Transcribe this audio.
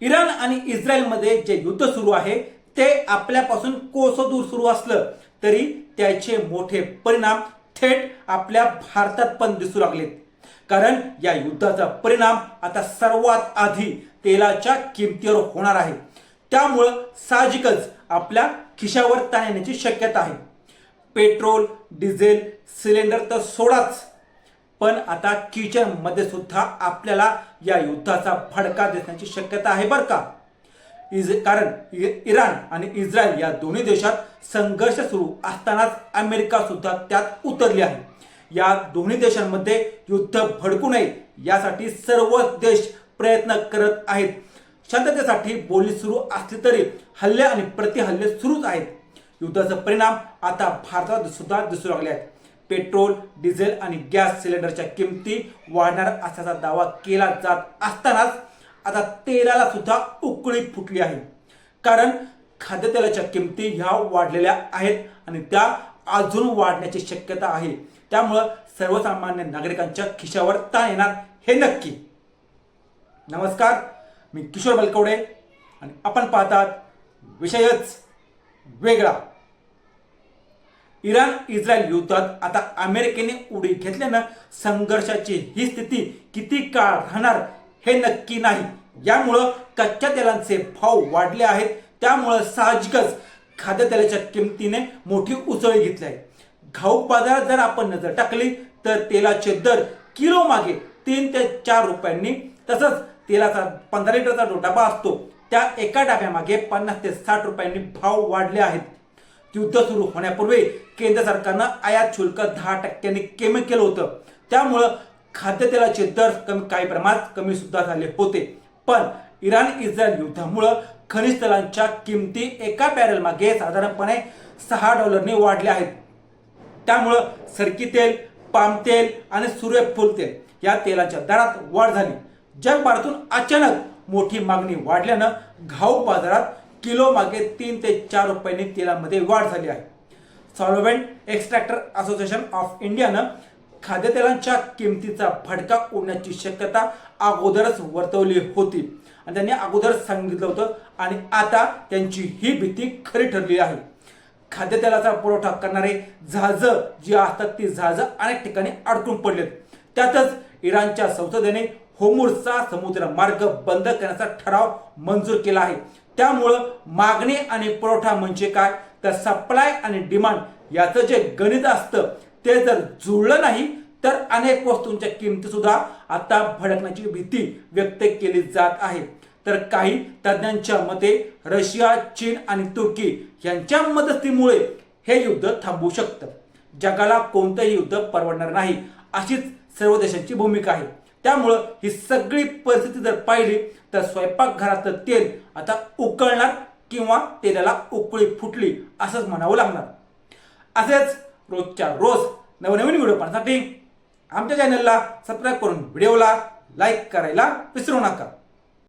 Iran आणि इस्रायलमध्ये जे युद्ध सुरू आहे ते आपल्यापासून कोसो दूर सुरू असलं तरी त्याचे मोठे परिणाम थेट आपल्या भारतात पण दिसू लागलेत. कारण या युद्धाचा परिणाम आता सर्वात आधी तेलाच्या किमतीवर होणार आहे. त्यामुळं साहजिकच आपल्या खिशावर ताण येण्याची शक्यता आहे. पेट्रोल डिझेल सिलेंडर तर सोडाच. पण आता किचनमध्ये सुद्धा आपल्याला या युद्धाचा फडका दिसण्याची शक्यता आहे बरं का? इज कारण इ- इराण आणि इस्रायल या दोन्ही देशात संघर्ष सुरू असतानाच अमेरिका सुद्धा त्यात उतरली आहे. या दोन्ही देशांमध्ये युद्ध भडकू नये यासाठी सर्व देश प्रयत्न करत आहेत. शांततेसाठी बोली सुरू असली तरी हल्ले आणि प्रतिहल्ले सुरूच आहेत. युद्धाचा परिणाम आता भारतात सुद्धा दिसू लागले आहेत. पेट्रोल डिझेल आणि गॅस सिलेंडरच्या किमती वाढणार असल्याचा दावा केला जात असतानाच आता तेलाला सुद्धा उकळी फुटली आहे. कारण खाद्यतेलाच्या किमती ह्या वाढलेल्या आहेत आणि त्या अजून वाढण्याची शक्यता आहे. त्यामुळं सर्वसामान्य नागरिकांच्या खिशावर ताण येणार हे नक्की. नमस्कार मी किशोर बलकवडे आणि आपण पाहतात विषयच वेगळा. इराण इस्रायल युद्धात आता अमेरिकेने उडी घेतल्यानं संघर्षाची ही स्थिती किती काळ राहणार हे नक्की नाही. यामुळं कच्च्या तेलांचे भाव वाढले आहेत. त्यामुळं साहजिकच खाद्यतेलाच्या किमतीने मोठी उसळी घेतली आहे. घाऊक बाजारात जर आपण नजर टाकली तर तेलाचे दर किलो मागे तीन ते चार रुपयांनी तसंच तेलाचा पंधरा लिटरचा जो डबा असतो त्या एका डब्यामागे पन्नास ते साठ रुपयांनी भाव वाढले आहेत. युद्ध सुरू होण्यापूर्वी केंद्र सरकारनं आयात शुल्क दहा टक्क्यांनी कमी केलं होतं. त्यामुळं खाद्यतेलाचे दर कमी काही प्रमाणात कमी सुद्धा झाले होते. पण इराण इस्रायल युद्धामुळं खनिज तेलांच्या किमती एका बॅरल मागे साधारणपणे सहा डॉलरने वाढल्या आहेत. त्यामुळं सरकी तेल पाम तेल आणि सूर्यफूल तेल या तेलाच्या दरात वाढ झाली. जगभरातून अचानक मोठी मागणी वाढल्यानं घाऊक बाजारात किलो मागे तीन ते चार रुपयांनी तेलामध्ये वाढ झाली आहे. सॉलोवेंट एक्स्ट्रॅक्टर असोसिएशन ऑफ इंडियानं खाद्यतेलांच्या किमतीचा भडका उडण्याची शक्यता अगोदरच वर्तवली होती. आणि त्यांनी अगोदरच सांगितलं होतं आणि आता त्यांची ही भीती खरी ठरली आहे. खाद्यतेलाचा पुरवठा करणारे जहाजं जी असतात ती जहाजं अनेक ठिकाणी अडकून पडलेत. त्यातच इराणच्या संसदेने होमुरचा समुद्र मार्ग बंद करण्याचा ठराव मंजूर केला आहे. त्यामुळं मागणी आणि पुरवठा म्हणजे काय? तर सप्लाय आणि डिमांड याचं जे गणित असतं ते जर जुळलं नाही तर अनेक वस्तूंच्या किमती सुद्धा आता भडकण्याची भीती व्यक्त केली जात आहे. तर काही तज्ज्ञांच्या मते रशिया चीन आणि तुर्की यांच्या मदतीमुळे हे युद्ध थांबू शकतं. जगाला कोणतंही युद्ध परवडणार नाही अशीच सर्व देशांची भूमिका आहे. त्यामुळं ही सगळी परिस्थिती जर पाहिली तर स्वयंपाकघरातलं तेल आता उकळणार किंवा तेलाला उकळी फुटली असंच म्हणावं लागणार. असेच रोजच्या रोज नवनवीन व्हिडिओ पाहण्यासाठी आमच्या चॅनलला सबस्क्राईब करून व्हिडिओला लाईक करायला विसरू नका.